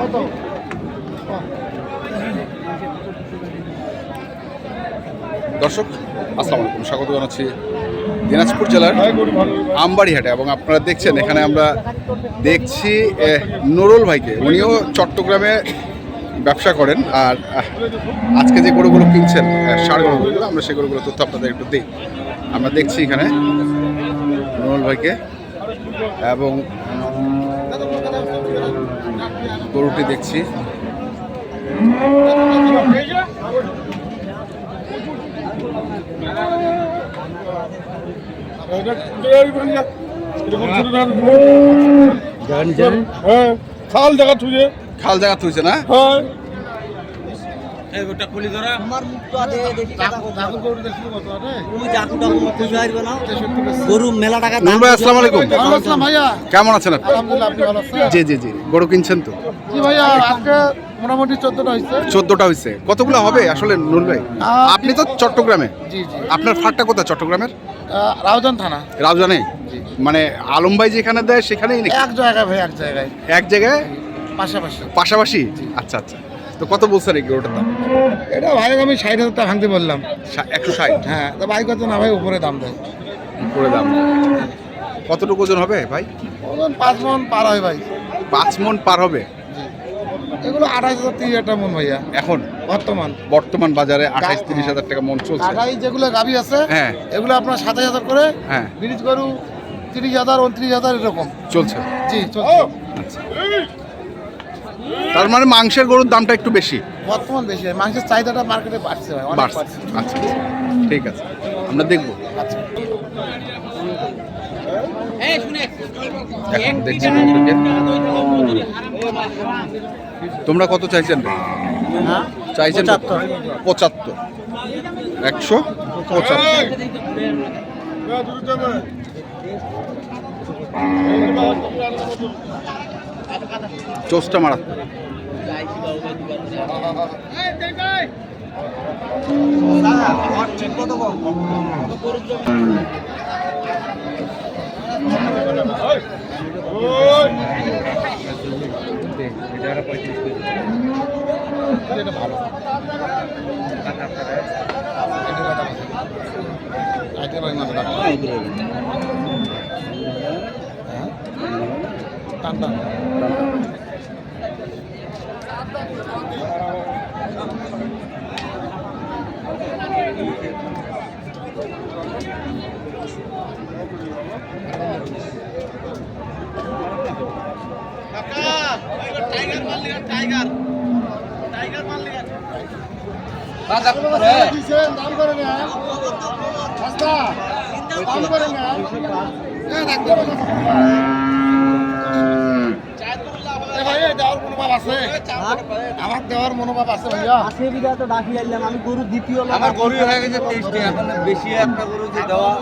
কত? দর্শক, আসসালামু আলাইকুম। স্বাগত জানাচ্ছি দিনাজপুর জেলার আমবাড়িহাটে এবং আপনারা দেখছেন, এখানে আমরা দেখছি নুরুল ভাইকে। উনিও চট্টগ্রামে ব্যবসা করেন আর আজকে যে গরুগুলো কিনছেন ষাড় গরুগুলো, আমরা সেই গরুগুলো তথ্য আপনাদের একটু দিই। আমরা দেখছি এখানে নুরুল ভাইকে এবং গরুটি দেখছি। হ্যাঁ খাল জায়গা থুইছে খাল জায়গা তুইছে না? হ্যাঁ। গরু মেলা টাকা নুরুল ভাই আসসালামু আলাইকুম। ভালো আছেন ভাইয়া? কেমন আছেন আপনি? আলহামদুলিল্লাহ আপনি ভালো আছেন? জি জি জি গরু কিনছেন তো? জি ভাইয়া আজকে মোটামুটি চোদ্দটা হয়েছে চোদ্দটা হয়েছে কতগুলো হবে আসলে নুরুল ভাই? আপনি তো চট্টগ্রামে। জি জি। আপনার ফ্ল্যাটটা কোথায় চট্টগ্রামের? রাউজান থানা। রাউজানে? মানে আলম ভাই যেখানে দেয় সেখানেই নাকি? এক জায়গায় ভাই এক জায়গায়। এক জায়গায়? পাশাপাশি। পাশাপাশি? আচ্ছা আচ্ছা। তো কত বলছেন এই গরুটার দাম? এটা ভাই আমি ষাট হাজার টাকা ভাঙতে বললাম। একশো ষাট? হ্যাঁ তো ভাই কত না ভাই উপরে দাম দেয়। উপরে দাম কতটুকু ওজন হবে ভাই? ওজন পাঁচ মন পার হয় ভাই। পাঁচ মন পার হবে? এগুলো আঠাশ হাজার তিরিশ হাজার টাকা মন ভাইয়া। এখন? বর্তমান। বর্তমান বাজারে আঠাইশ তিরিশ হাজার টাকা মন চলছে। আঠাই যেগুলো গাভি আছে হ্যাঁ। এগুলো আপনার সাতাশ হাজার করে। হ্যাঁ। ব্রিজ গরু তিরিশ হাজার উনত্রিশ হাজার এরকম। চলছে। জি চলছে। আচ্ছা। তার মানে মাংসের গরুর দামটা একটু বেশি? বর্তমান বেশি। মাংসের চাহিদাটা মার্কেটে বাড়ছে ভাই বাড়ছে। আচ্ছা আচ্ছা। ঠিক আছে। আমরা দেখব। আচ্ছা। এখন দেখছি তোমরা কত চাইছেন? চাইছেন পঁচাত্তর। একশো পঁচাত্তর। মারাত্মক। এটা ভালো রাখো। হ্যাঁ? টান টান। দিছেন, দাম করে নেন। সস্তা। দাম করে নেন। এ, রাখতে হবে না। এ ভাই, এ দেওয়ার মনোভাব আছে? আমার দেওয়ার মনোভাব আছে ভাইয়া আছে তো ডাকি আইলাম আমি গরু দ্বিতীয়। আমার গরু হয়ে গেছে তেইশটি এখন বেশি একটা গরু যে দেওয়া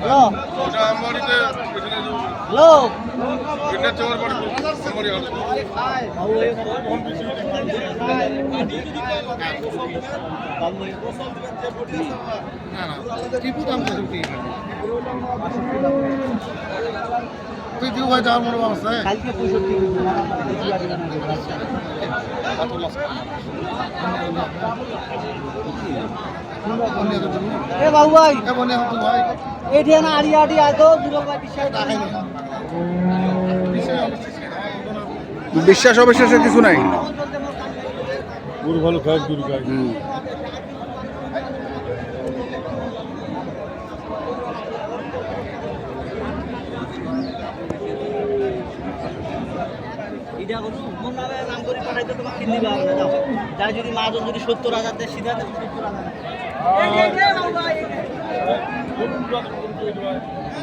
হ্যালো হ্যালো বাবু, এই না না টিপু দাম তো দিও ভাই দেওয়ার মনোভাব আছে এ বাবু ভাই এ বনে হতো ভাই। এটি না আড়ি আড়ি ভাই বিশ্বাস অবিশ্বাসের কিছু নাই। গরু ভালো খায় গরু খায় নামে করে পাঠাইতে তোমাকে কিনে দিবা আমরা যাই যদি মাজন যদি সত্তর হাজার দেয়, সিধা দেবে, সত্তর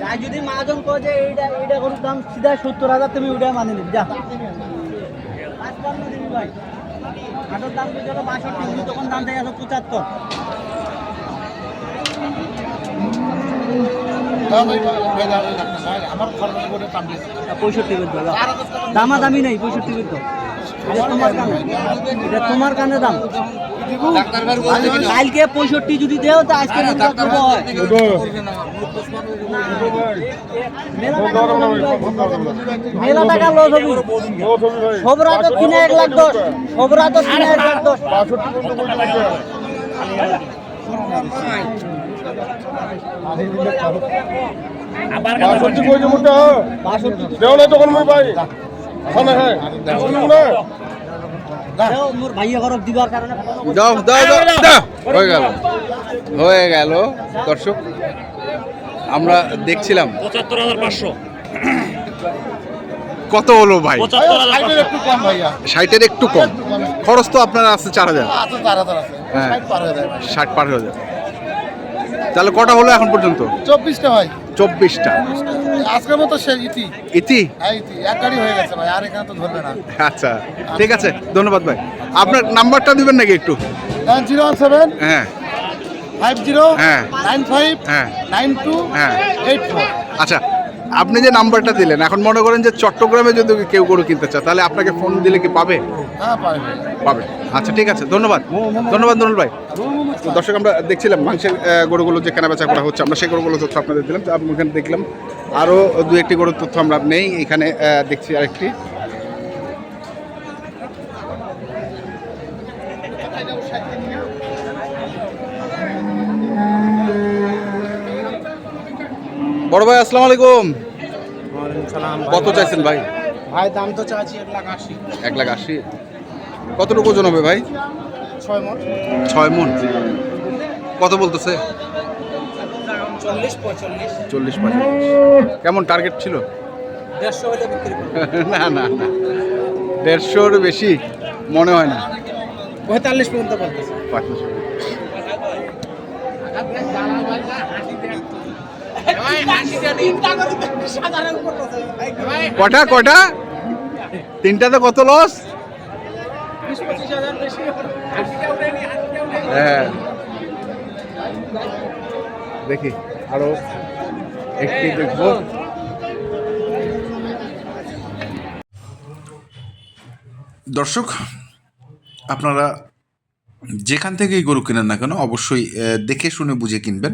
যাই যদি মাজন কয় যে এইটা এইটা গরুর দাম সিধা সত্তর হাজার, তুমি ওইটা মানে নিবি, যা। পাঁচপান্ন দিবি ভাই। হাটের দাম যদি হলো বাষট্টি দিবি তখন দাম থেকে আসো পঁয়ষট্টি দামা দামি নেই পঁয়ষট্টি এটা তোমার কানে দাম? কালকে পঁয়ষট্টি যদি দেও তো আজকে হয়। মেলা টাকা লস হবি। ভাই। মেলা টাকা লস হবি। সবরা তো কিনে এক লাখ দশ। সবরা তো কিনে এক লাখ দশ। বাষট্টি কইছে মোটা বাষট্টি। দেও না তখন মই ভাই হ্যাঁ। না। দেও, মোর ভাইয়া ঘরক দিবার কারণে দাও দাও দাও দাও হয়ে গেল। হয়ে গেল দর্শক। আমরা দেখছিলাম। পঁচাত্তর হাজার পাঁচশো। কত হলো ভাই? ষাটের একটু কম। খরচ তো আপনার আছে চার হাজার। হ্যাঁ। ষাট পার হয়ে যায় ষাট পার হয়ে যাবে তাহলে কটা হলো এখন পর্যন্ত? চব্বিশটা ভাই। চব্বিশটা। আজকের মতো সে ইতি। ইতি? হ্যাঁ ইতি। এক গাড়ি হয়ে গেছে ভাই আর এখানে তো ধরবে না। আচ্ছা ঠিক আছে ধন্যবাদ ভাই। আপনার নাম্বারটা দিবেন নাকি একটু? নাইন জিরো ওয়ান সেভেন হ্যাঁ। ফাইভ জিরো হ্যাঁ। নাইন ফাইভ হ্যাঁ। নাইন টু হ্যাঁ। Eight four. আচ্ছা আপনি যে নাম্বারটা দিলেন এখন মনে করেন যে চট্টগ্রামে যদি কেউ গরু কিনতে চায় তাহলে আপনাকে ফোন দিলে কি পাবে? হ্যাঁ পাবে। পাবে। আচ্ছা ঠিক আছে ধন্যবাদ। ধন্যবাদ নুরুল ভাই। তো দর্শক আমরা দেখছিলাম মাংসের গরুগুলো যে কেনা বেচা করা হচ্ছে আমরা সেই গরুগুলো তথ্য আপনাদের দিলাম। আমি এখানে দেখলাম আরও দু একটি গরুর তথ্য আমরা নেই এখানে দেখছি আরেকটি। বড় ভাই আসসালামু আলাইকুম। কত চাইছেন ভাই? ভাই দাম তো চাচ্ছি এক লাখ আশি। এক লাখ আশি। কতটুকু ওজন হবে ভাই? ছয় মন। ছয় মন। কত বলতেছে? চল্লিশ পঁয়তাল্লিশ। চল্লিশ কেমন টার্গেট ছিল? দেড়শো হলে বিক্রি না না না। দেড়শোর বেশি মনে হয় না। পঁয়তাল্লিশ পর্যন্ত বলতেছে। পঁয়তাল্লিশ। কটা কটা? তিনটাতে কত লস হ্যাঁ। দেখি আরও একটি দেখব। দর্শক আপনারা যেখান থেকেই গরু কেনেন না কেন অবশ্যই দেখে শুনে বুঝে কিনবেন।